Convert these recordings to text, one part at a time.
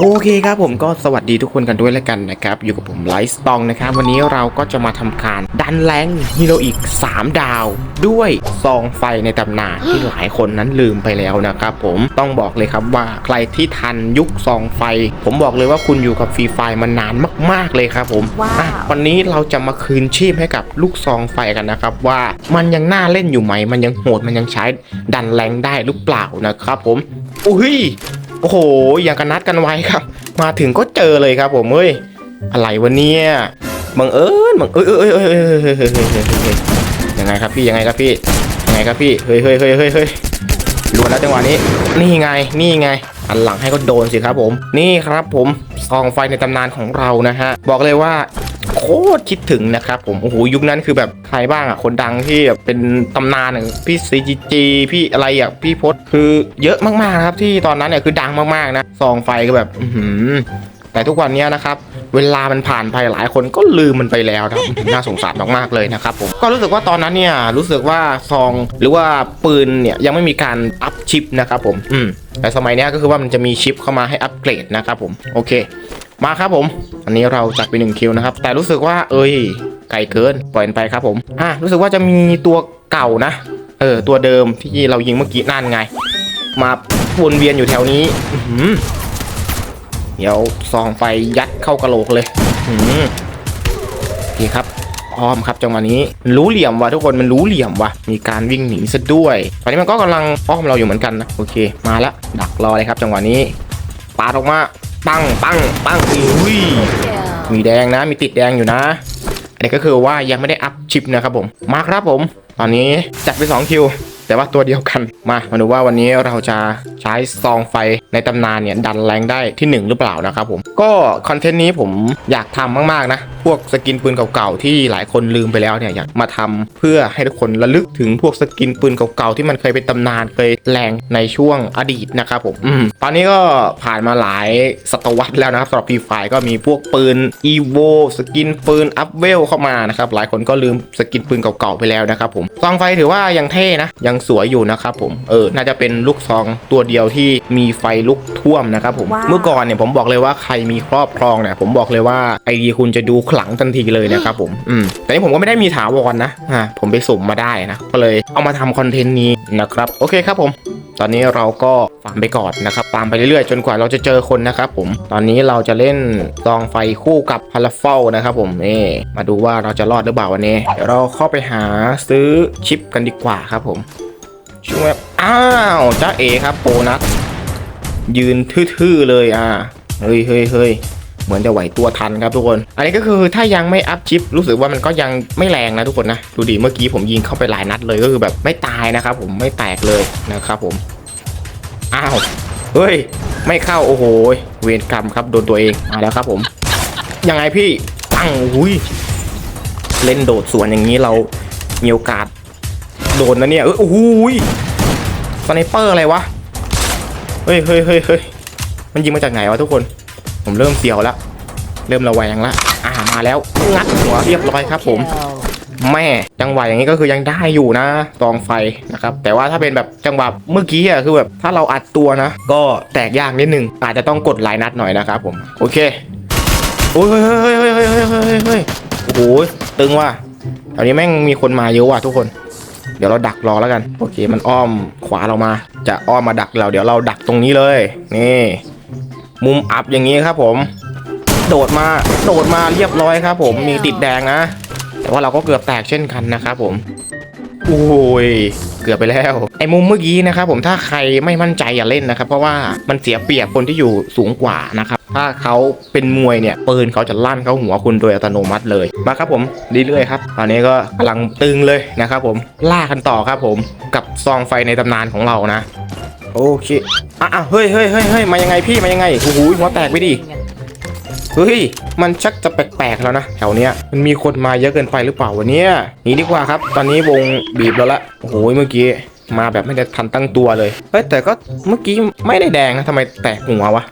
โอเคครับผมก็สวัสดีทุกคนกันด้วยแล้วกันนะครับ อยู่กับผมไลฟ์สตองนะครับ วันนี้เราก็จะมาทำการดันแรงฮีโร่อีก 3 ดาว ด้วยซองไฟในตำนานที่หลายคนนั้นลืมไปแล้วนะครับผมต้องบอกเลยครับว่าใครที่ทันยุคซองไฟ ผมบอกเลยว่าคุณอยู่กับฟรีไฟมานานมาก ๆเลยครับผมว้าวอะวันนี้เราจะมาคืนชีพให้กับลูกซองไฟกันนะครับว่ามันยังน่าเล่นอยู่ไหม มันยังโหดมันยังใช้ดันแรงได้หรือเปล่านะครับผมอุ้ย โอ้โห อย่างกันนัดกันไว้ครับ มาถึงก็เจอเลยครับผมเฮ้ย อะไรวะเนี่ยบังเอิญบังเอ้ยเอ้ยเอ้ยเอ้ยยังไงครับพี่ ยังไงครับพี่ ยังไงครับพี่ เฮ้ยเฮ้ยเฮ้ยเฮ้ยเฮ้ยรวนแล้วจังหวะนี้ นี่ไง นี่ไง อันหลังให้ก็โดนสิครับผม นี่ครับผมกองไฟในตำนานของเรานะฮะ บอกเลยว่า ตรคิดถึงนะครับผมโอ้โหยุคนั้นคือแบบใครบ้างอะคนดังที่แบบเป็นตำนานอะพี่ซีจีจีพี่อะไรอะพี่พศคือเยอะมากๆนะครับที่ตอนนั้นเนี่ยคือดังมากๆนะซองไฟก็แบบอืแต่ทุกวันนี้นะครับเวลามันผ่านไปหลายคนก็ลืมมันไปแล้วครับน่าสงสารมากๆเลยนะครับผมก็รู้สึกว่าตอนนั้นเนี่ยรู้สึกว่าซองหรือว่าปืนเนี่ยยังไม่มีการอัพชิปนะครับผมอืมแต่สมัยนี้ก็คือว่ามันจะมีชิปเข้ามาให้อัปเกรดนะครับผมโอเค มาครับผม อันนี้เราจัดไปหนึ่งคิวนะครับ แต่รู้สึกว่า เอ้ย ไกลเกิน ปล่อยไปครับผม อะ รู้สึกว่าจะมีตัวเก่านะ เออ ตัวเดิมที่เรายิงเมื่อกี้นั่นไง มาวนเวียนอยู่แถวนี้เดี๋ยวซองไฟยัดเข้ากระโหลกเลยอื้อหือโอเคครับอ้อมครับจังหวะนี้รู้เหลี่ยมว่ะทุกคนมันรู้เหลี่ยมว่ะมีการวิ่งหนีซะด้วยตอนนี้มันก็กำลังอ้อมเราอยู่เหมือนกันนะโอเค มาละดักรอเลยครับ จังหวะนี้ปาดออกมา ปังปังปังอุ้ยมีแดงนะ มีติดแดงอยู่นะอันนี้ก็คือว่ายังไม่ได้อัพชิปนะครับผมมาครับผม ตอนนี้จัดไป2คิวแต่ว่าตัวเดียวกันมามาดูว่าวันนี้เราจะใช้ซองไฟ ในตำนานเนี่ยดันแรงได้ที่ 1 หรือเปล่านะครับผมก็คอนเทนต์นี้ผมอยากทำมากๆนะ พวกสกินปืนเก่าๆที่หลายคนลืมไปแล้วเนี่ยอยากมาทำเพื่อให้ทุกคนระลึกถึงพวกสกินปืนเก่าๆที่มันเคยเป็นตำนานเคยแรงในช่วงอดีตนะครับผมอืมตอนนี้ก็ผ่านมาหลายศตวรรษแล้วนะครับสำหรับพีไฟก็มีพวกปืน e v o สกินปืนอัพเวลเข้ามานะครับหลายคนก็ลืมสกินปืนเก่าๆไปแล้วนะครับผมซองไฟถือว่ายังเท่นะยังสวยอยู่นะครับผมเออน่าจะเป็นลูกซองตัวเดียวที่มีไฟลุกท่วมนะครับผม ว้าว เมื่อก่อนเนี่ยผมบอกเลยว่าใครมีครอบครองเนี่ย ผมบอกเลยว่าไอดีคุณจะดูขลังทันทีเลยนะครับผม อืม แต่นี่ผมก็ไม่ได้มีถาวรนะ อ่า ผมไปสุ่มมาได้นะ ก็เลยเอามาทำคอนเทนต์นี้นะครับ โอเคครับผม ตอนนี้เราก็ฟาร์มไปก่อนนะครับฟาร์มไปเรื่อยๆ จนกว่าเราจะเจอคนนะครับผม ตอนนี้เราจะเล่นซองไฟคู่กับพาราเฟลนะครับผมนี่มาดูว่าเราจะรอดหรือเปล่าวันนี้เดี๋ยวเราเข้าไปหาซื้อชิปกันดีกว่าครับผมช่วยอ้าวจ้าเอครับโปนัส ยืนทื่อๆเลยอะเฮ้ยเฮ้ยเฮ้ยเหมือนจะไหวตัวทันครับทุกคน อันนี้ก็คือถ้ายังไม่อัพชิปรู้สึกว่ามันก็ยังไม่แรงนะทุกคนนะ ดูดิเมื่อกี้ผมยิงเข้าไปหลายนัดเลยก็คือแบบไม่ตายนะครับผมไม่แตกเลยนะครับผม อ้าว เฮ้ย ไม่เข้าโอ้โห เวรกรรมครับโดนตัวเองมาแล้วครับผม ยังไงพี่ปังอุ้ยเล่นโดดสวนอย่างนี้เรามีโอกาสโดนนะเนี่ยเออโอ้โหยสไนเปอร์อะไรวะ เฮ้ยเฮ้ยเฮ้ยเฮ้ยมันยิงมาจากไหนวะทุกคน ผมเริ่มเสียวละ เริ่มระแวงละ อ่ามาแล้ว งัดหัวเรียบร้อยครับ ผม แม่จังหวะอย่างนี้ก็คือยังได้อยู่นะตองไฟนะครับ แต่ว่าถ้าเป็นแบบจังหวะเมื่อกี้อะคือแบบถ้าเราอัดตัวนะ ก็แตกยากนิดนึง อาจจะต้องกดหลายนัดหน่อยนะครับผม โอเค โอ้ยเฮ้ยเฮ้ยเฮ้ยเฮ้ยเฮ้ยโอ้โห ตึงว่ะตอนนี้แม่งมีคนมาเยอะว่ะทุกคน ดี๋ยวเราดักรอแล้วกัน โอเค มันอ้อมขวาเรามา จะอ้อมมาดักเรา เดี๋ยวเราดักตรงนี้เลย นี่ มุมอัพอย่างนี้ครับผม โดดมา โดดมาเรียบร้อยครับ ผม มีติดแดงนะ แต่ว่าเราก็เกือบแตกเช่นกันนะครับผม โอ้ย เกือบไปแล้วไอ้มุมเมื่อกี้นะครับผมถ้าใครไม่มั่นใจอย่าเล่นนะครับ เพราะว่ามันเสียเปรียบคนที่อยู่สูงกว่านะครับถ้าเขาเป็นมวยเนี่ยปืนเขาจะลั่นเข้าหัวคุณโดยอัตโนมัติเลยมาครับผมเรื่อยๆครับตอนนี้ก็กำลังตึงเลยนะครับผมล่ากันต่อครับผมกับซองไฟในตำนานของเรานะ โอเคอะเฮ้ยเฮ้ยเฮ้ยเฮ้ยมายังไงพี่มายังไงโอ้โหหัวแตกไปดิ เฮ้ย มันชักจะแปลกๆแล้วนะ แถวเนี้ยมันมีคนมาเยอะเกินไปหรือเปล่าวันนี้หนีดีกว่าครับ ตอนนี้วงบีบแล้วละโอ้โหเมื่อกี้มาแบบไม่ได้ทันตั้งตัวเลย เฮ้ยแต่ก็เมื่อกี้ไม่ได้แดงนะทำไมแตกหัววะ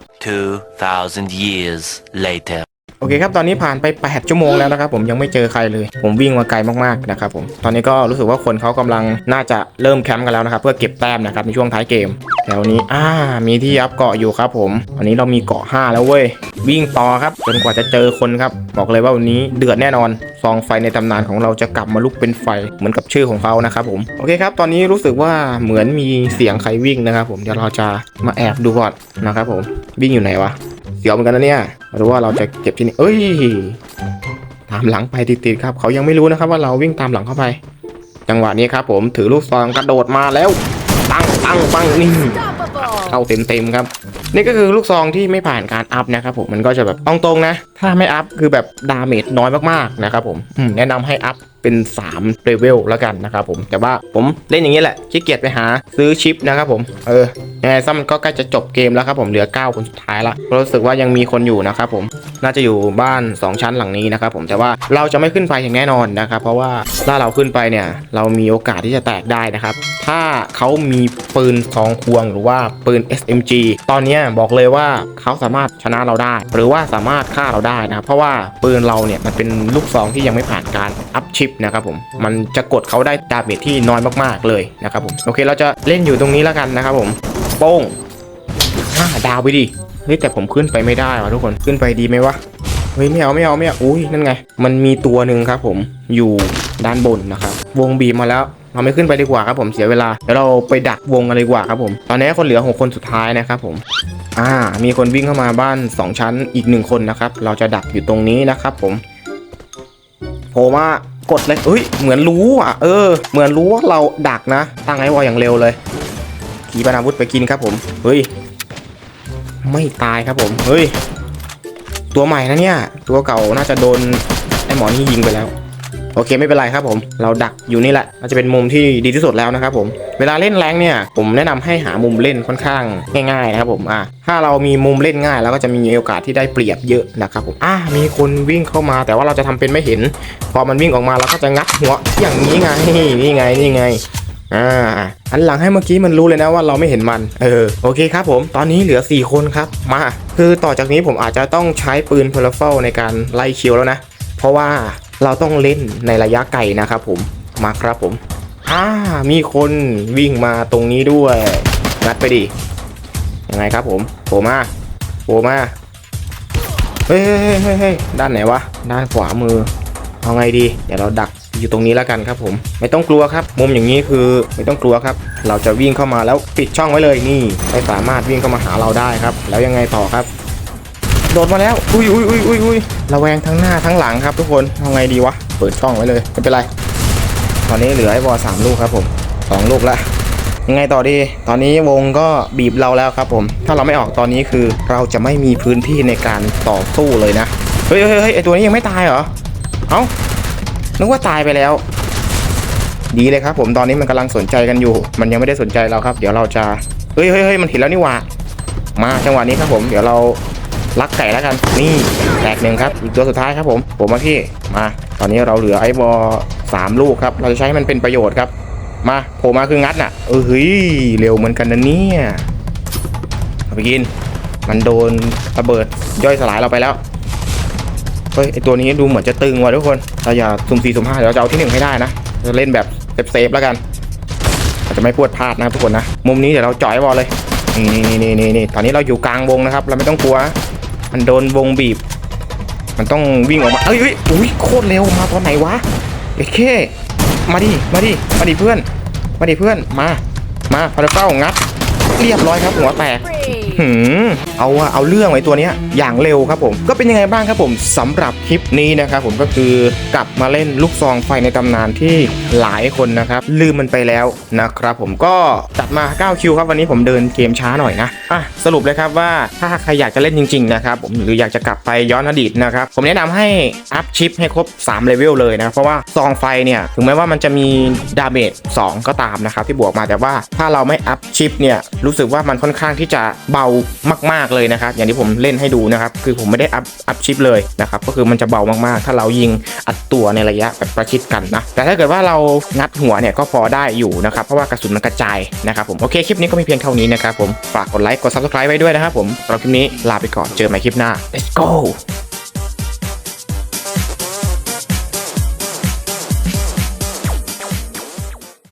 2,000 years later. โอเคครับตอนนี้ผ่านไป8ชั่วโมงแล้วนะครับผมยังไม่เจอใครเลย ผมวิ่งมาไกลมากๆนะครับผมตอนนี้ก็รู้สึกว่าคนเขากำลังน่าจะเริ่มแคมป์กันแล้วนะครับเพื่อเก็บแต้มนะครับในช่วงท้ายเกมแถวนี้อ่ามีที่ยับเกาะอยู่ครับผมวันนี้เรามีเกาะ5แล้วเว้ยวิ่งต่อครับจนกว่าจะเจอคนครับบอกเลยว่าวันนี้เดือดแน่นอนซองไฟในตำนานของเราจะกลับมาลุกเป็นไฟเหมือนกับชื่อของเขานะครับผมโอเคครับตอนนี้รู้สึกว่าเหมือนมีเสียงใครวิ่งนะครับผมเดี๋ยวเราจะมาแอบดูก่อนนะครับผมวิ่งอยู่ไหนวะ เสียวเหมือนกันนะเนี่ยหรือว่าเราจะเก็บที่นี่เอ้ย ตามหลังไปติดๆครับ เขายังไม่รู้นะครับว่าเราวิ่งตามหลังเข้าไป จังหวะนี้ครับ ผมถือลูกซองกระโดดมาแล้วตั้งตั้งปังนี่เข้าเต็มเต็มๆครับ นี่ก็คือลูกซองที่ไม่ผ่านการอัพนะครับผมมันก็จะแบบตรงๆนะ ถ้าไม่อัพคือแบบดาเมจน้อยมากๆนะครับผมอืมแนะนำให้อัพ เป็น3เลเวลแล้วกันนะครับผมแต่ว่าผมเล่นอย่างนี้แหละขี้เกียจไปหาซื้อชิปนะครับผมเออยังไงซะมันก็ใกล้จะจบเกมแล้วครับผมเหลือ 9 คนสุดท้ายละรู้สึกว่ายังมีคนอยู่นะครับผมน่าจะอยู่บ้าน 2 ชั้นหลังนี้นะครับผมแต่ว่าเราจะไม่ขึ้นไปอย่างแน่นอนนะครับเพราะว่าถ้าเราขึ้นไปเนี่ยเรามีโอกาสที่จะแตกได้นะครับถ้าเขามีปืนซองควงหรือว่าปืน SMG ตอนนี้บอกเลยว่าเขาสามารถชนะเราได้ หรือว่าสามารถฆ่าเราได้นะครับเพราะว่าปืนเราเนี่ยมันเป็นลูกซองที่ยังไม่ผ่านการอัพชิปนะครับผมมันจะกดเขาได้ดาเมจที่น้อยมากๆเลยนะครับผมโอเคเราจะเล่นอยู่ตรงนี้แล้วกันนะครับผมโป้งห้าดาวไปดิเฮ้ยแต่ผมขึ้นไปไม่ได้ว่ะทุกคนขึ้นไปดีไหมวะเฮ้ยไม่เอาไม่เอาไม่เอาอุ้ยนั่นไง มันมีตัวหนึ่งครับผมอยู่ด้านบนนะครับวงบีมาแล้วเราไม่ขึ้นไปดีกว่าครับผมเสียเวลาเดี๋ยวเราไปดักวงกันเลยดีกว่าครับผม ตอนนี้คนเหลือ 6 คนสุดท้ายนะครับผม อ่า มีคนวิ่งเข้ามาบ้าน 2 ชั้นอีก 1 คนนะครับ เราจะดักอยู่ตรงนี้นะครับผมโผล่มา กดเลยเฮ้ย เหมือนรู้อะ เออ เหมือนรู้ว่าเราดักนะ ตั้งไอ้วอลอย่างเร็วเลย ขี่ปนาวุธไปกินครับผม เฮ้ย ไม่ตายครับผม เฮ้ย ตัวใหม่นะเนี่ย ตัวเก่าน่าจะโดนไอ้หมอนี่ยิงไปแล้ว โอเคไม่เป็นไรครับผม เราดักอยู่นี่แหละน่าจะเป็นมุมที่ดีที่สุดแล้วนะครับผม เวลาเล่นแรงเนี่ย ผมแนะนำให้หามุมเล่นค่อนข้างง่ายๆนะครับผมอะถ้าเรามีมุมเล่นง่ายแล้วก็จะมีโอกาสที่ได้เปรียบเยอะนะครับผมอะมีคนวิ่งเข้ามา แต่ว่าเราจะทำเป็นไม่เห็น พอมันวิ่งออกมาเราก็จะงัดหัวอย่างนี้ไงนี่ไงนี่ไงอ่าอันหลังให้เมื่อกี้มันรู้เลยนะว่าเราไม่เห็นมัน เออ โอเคครับผม ตอนนี้เหลือ 4 คนครับ มา คือต่อจากนี้ผมอาจจะต้องใช้ปืนพลเฟลในการไล่คิวแล้วนะ เพราะว่า เราต้องเล่นในระยะไกลนะครับผมมาครับผมอ่ามีคนวิ่งมาตรงนี้ด้วยงัดไปดิยังไงครับผมโผล่มาโผล่มาเฮ้ยเฮ้ยเฮ้ยเฮ้ยเฮ้ยด้านไหนวะด้านขวามือเอาไงดีเดี๋ยวเราดักอยู่ตรงนี้แล้วกันครับผม ไม่ต้องกลัวครับ มุมอย่างนี้คือไม่ต้องกลัวครับ เราจะวิ่งเข้ามาแล้วปิดช่องไว้เลยนี่ ไม่สามารถวิ่งเข้ามาหาเราได้ครับ แล้วยังไงต่อครับ โดดมาแล้ว อุ้ยอุ้ยอุ้ยอุ้ยอุ้ยระแวงทั้งหน้าทั้งหลังครับทุกคนเอาไงดีวะ เปิดช่องไว้เลย ไม่เป็นไร ตอนนี้เหลือไอ้บอสามลูกครับผมสองลูกละยังไงต่อดี ตอนนี้วงก็บีบเราแล้วครับผม ถ้าเราไม่ออกตอนนี้คือเราจะไม่มีพื้นที่ในการต่อสู้เลยนะ เฮ้ยเฮ้ยเฮ้ยไอตัวนี้ยังไม่ตายเหรอ เอ้า นึกว่าตายไปแล้ว ดีเลยครับผม ตอนนี้มันกำลังสนใจกันอยู่ มันยังไม่ได้สนใจเราครับ เดี๋ยวเราจะ เฮ้ยเฮ้ยเฮ้ยมันเห็นแล้วนี่หว่า มาจังหวะนี้ครับผม เดี๋ยวเรา ลักไก่แล้วกัน นี่แตกหนึ่งครับอีกตัวสุดท้ายครับผมผมมาพี่มาตอนนี้เราเหลือไอ้บอสามลูกครับ เราจะใช้มันเป็นประโยชน์ครับ มาโผล่มาคืองัดน่ะเออเฮ้ยเร็วเหมือนกันนะเนี่ยเอาไปกิน มันโดนระเบิดย่อยสลายเราไปแล้วเฮ้ยไอตัวนี้ดูเหมือนจะตึงว่ะทุกคนเราอย่าสุ่มสี่สุ่มห้าเดี๋ยวเราจะเอาที่หนึ่งให้ได้นะจะเล่นแบบเซฟๆแล้วกันเราจจะไม่พูดพลาดนะทุกคนนะมุมนี้เดี๋ยวเราจ่อยบอลเลยนี่นี่นี่นี่ตอนนี้เราอยู่กลางวงนะครับ เราไม่ต้องกลัว มันโดนวงบีบ มันต้องวิ่งออกมาเอ้ยเอ้ยอุ้ยโคตรเร็วมาตอนไหนวะเอ็เคมาดิมาดิมาดิเพื่อน มาดิเพื่อนมา มาพาราเก้างัด เรียบร้อยครับหัวแตก Free. หืม เอาอะเอาเรื่องไว้ตัวเนี้ยอย่างเร็วครับผม ก็เป็นยังไงบ้างครับผมสำหรับคลิปนี้นะครับผมก็คือกลับมาเล่นลูกซองไฟในตำนานที่หลายคนนะครับลืมมันไปแล้วนะครับผมก็จัดมา 9 คิวครับวันนี้ผมเดินเกมช้าหน่อยนะอะสรุปเลยครับว่าถ้าใครอยากจะเล่นจริงๆนะครับผมหรืออยากจะกลับไปย้อนอดีตนะครับผมแนะนำให้อัพชิปให้ครบ3เลเวลเลยนะครับเพราะว่าซองไฟเนี่ยถึงแม้ว่ามันจะมีดาเมจ2ก็ตามนะครับที่บวกมาแต่ว่าถ้าเราไม่อัพชิปเนี่ยรู้สึกว่ามันค่อนข้างที่จะเบามากเลยนะครับอย่างที่ผมเล่นให้ดูนะครับคือผมไม่ได้อัพอัพชิปเลยนะครับก็คือมันจะเบามากๆ ถ้าเรายิงอัดตัวในระยะแบบประชิดกันนะแต่ถ้าเกิดว่าเรางัดหัวเนี่ยก็พอได้อยู่นะครับเพราะว่ากระสุนมันกระจายนะครับผมโอเคคลิปนี้ก็มีเพียงเท่านี้นะครับผมฝากกดไลค์กดซับสไคร b e ไว้ด้วยนะครับผมสำหรับคลิปนี้ลาไปก่อนเจอใหม่คลิปหน้า let's go